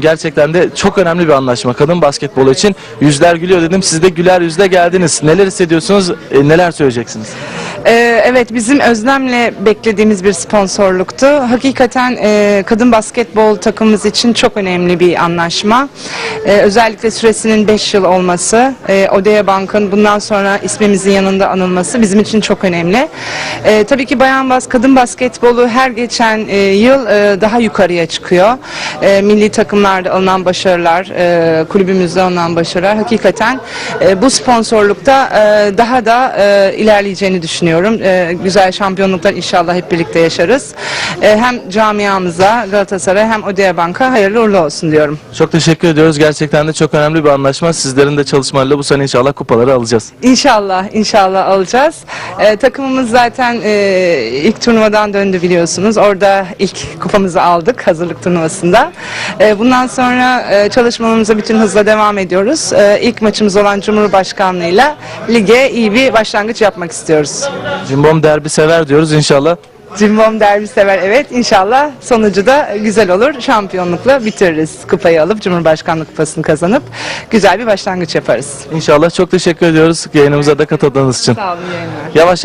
Gerçekten de çok önemli bir anlaşma kadın basketbolu için. Yüzler gülüyor dedim. Siz de güler yüzle geldiniz. Neler hissediyorsunuz? E, neler söyleyeceksiniz? Ee, evet bizim özlemle beklediğimiz bir sponsorluktu. Hakikaten e, kadın basketbol takımımız için çok önemli bir anlaşma. Ee, özellikle süresinin 5 yıl olması, e, Odea Bank'ın bundan sonra ismimizin yanında anılması bizim için çok önemli. Ee, tabii ki bayan bas, kadın basketbolu her geçen e, yıl e, daha yukarıya çıkıyor. E, milli takımlarda alınan başarılar, e, kulübümüzde alınan başarılar hakikaten e, bu sponsorlukta e, daha da e, ilerleyeceğini düşünüyorum. E, güzel şampiyonluklar inşallah hep birlikte yaşarız. E, hem camiamıza, Galatasaray hem Odea Bank'a hayırlı uğurlu olsun diyorum. Çok teşekkür ediyoruz. Gerçekten de çok önemli bir anlaşma. Sizlerin de çalışmalarıyla bu sene inşallah kupaları alacağız. İnşallah, inşallah alacağız. E, takımımız zaten e, ilk turnuvadan döndü biliyorsunuz. Orada ilk kupamızı aldık hazırlık turnuvasında. E, bundan sonra e, çalışmalarımıza bütün hızla devam ediyoruz. E, ilk maçımız olan Cumhurbaşkanlığıyla lige iyi bir başlangıç yapmak istiyoruz. Cimbom derbi sever diyoruz inşallah. Cimbom derbi sever evet. İnşallah sonucu da güzel olur. Şampiyonlukla bitiririz. Kupayı alıp Cumhurbaşkanlık kupasını kazanıp güzel bir başlangıç yaparız. İnşallah çok teşekkür ediyoruz yayınımıza da katıldığınız için. Sağ olun yayınlar. Yavaş yavaş